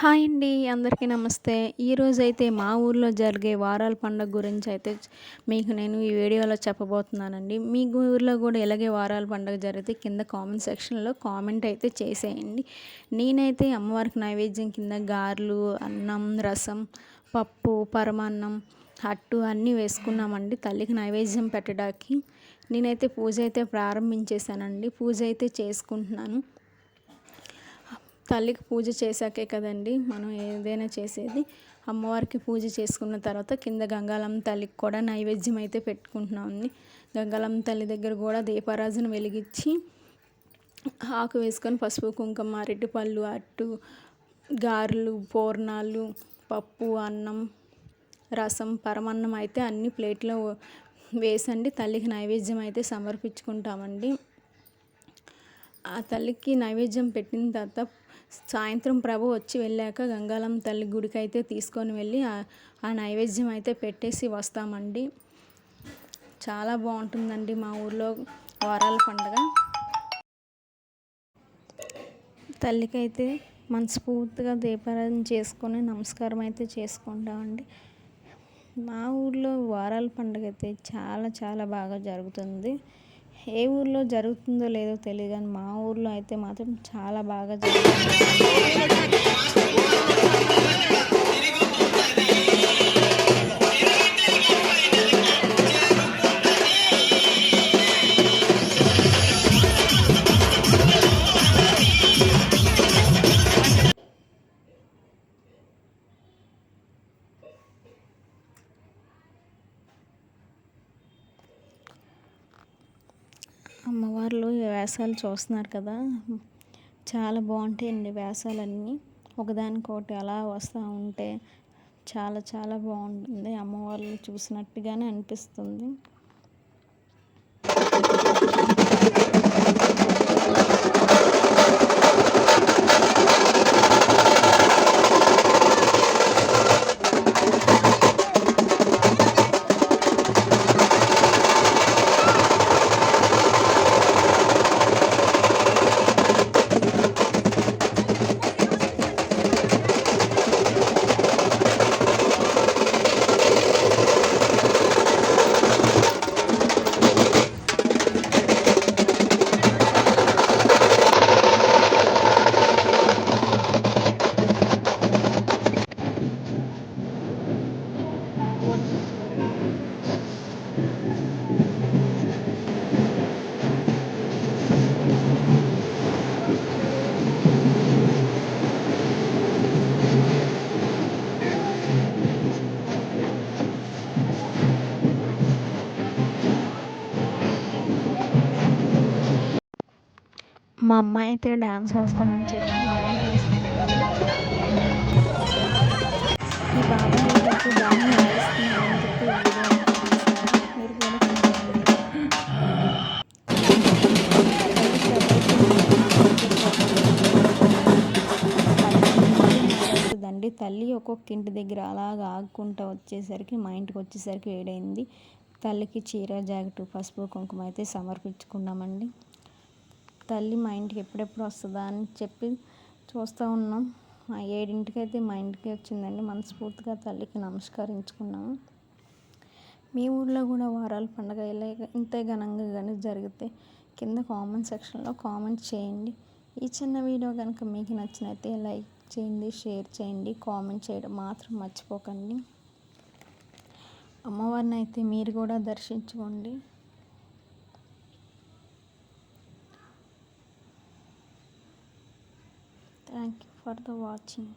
Hi అండి అందరికీ నమస్తే. ఈరోజైతే మా ఊర్లో జరిగే వారాల పండుగ గురించి అయితే మీకు నేను ఈ వీడియోలో చెప్పబోతున్నానండి. మీ ఊర్లో కూడా ఇలాగే వారాల పండుగ జరిగితే కింద కామెంట్ సెక్షన్లో కామెంట్ అయితే చేసేయండి. నేనైతే అమ్మవారికి నైవేద్యం కింద గారెలు అన్నం రసం పప్పు పరమాన్నం హట్టు అన్నీ వేసుకున్నామండి. తల్లికి నైవేద్యం పెట్టడానికి నేనైతే పూజ అయితే ప్రారంభించేశానండి. పూజ అయితే చేసుకుంటున్నాను. తల్లికి పూజ చేశాకే కదండి మనం ఏదైనా చేసేది. అమ్మవారికి పూజ చేసుకున్న తర్వాత కింద గంగాలమ్మ తల్లికి కూడా నైవేద్యం అయితే పెట్టుకుంటున్నామండి. గంగాలమ్మ తల్లి దగ్గర కూడా దీపారాజును వెలిగించి ఆకు వేసుకొని పసుపు కుంకుమ అరటిపళ్ళు అట్టు గారెలు పూర్ణాలు పప్పు అన్నం రసం పరమన్నం అయితే అన్ని ప్లేట్లో వేసండి. తల్లికి నైవేద్యం అయితే సమర్పించుకుంటామండి. ఆ తల్లికి నైవేద్యం పెట్టిన తర్వాత సాయంత్రం ప్రభు వచ్చి వెళ్ళాక గంగాలమ్మ తల్లి గుడికి అయితే తీసుకొని వెళ్ళి ఆ నైవేద్యం అయితే పెట్టేసి వస్తామండి. చాలా బాగుంటుందండి మా ఊర్లో వారాల పండుగ. తల్లికైతే మనస్ఫూర్తిగా దీపారాధన చేసుకొని నమస్కారం అయితే చేసుకుంటామండి. మా ఊర్లో వారాల పండుగ అయితే చాలా చాలా బాగా జరుగుతుంది. ఏ ఊర్లో జరుగుతుందో లేదో తెలియదు కానీ మా ఊర్లో అయితే మాత్రం చాలా బాగా జరుగుతుంది. అమ్మవార్లు వేసాలు చూస్తున్నారు కదా. చాలా బాగుంటాయండి వేసాలన్నీ ఒకదానికొకటి అలా వస్తూ ఉంటే చాలా చాలా బాగుంటుంది. అమ్మవార్లు చూసినట్టుగానే అనిపిస్తుంది. మా అమ్మాయి అయితే డ్యాన్స్ వేస్తానని చెప్పి కూడా తల్లి ఒక్కొక్క ఇంటి దగ్గర అలాగ ఆగుకుంటూ వచ్చేసరికి మా ఇంటికి వచ్చేసరికి వేడైంది తల్లికి చీర జాకెట్ పసుపు కుంకుమ అయితే సమర్పించుకున్నామండి. తల్లి మా ఇంటికి ఎప్పుడెప్పుడు వస్తుందా అని చెప్పి చూస్తూ ఉన్నాం. ఏడింటికైతే ఏడింటికి అయితే మా ఇంటికి వచ్చిందండి. మనస్ఫూర్తిగా తల్లికి నమస్కరించుకున్నాము మీ ఊర్లో కూడా వారాల పండుగ ఇలా ఇంతే ఘనంగా కానీ జరిగితే కింద కామెంట్ సెక్షన్లో కామెంట్ చేయండి. ఈ చిన్న వీడియో కనుక మీకు నచ్చినైతే లైక్ చేయండి షేర్ చేయండి కామెంట్ చేయడం మాత్రం మర్చిపోకండి. అమ్మవారిని అయితే మీరు కూడా దర్శించుకోండి. Thank you for the watching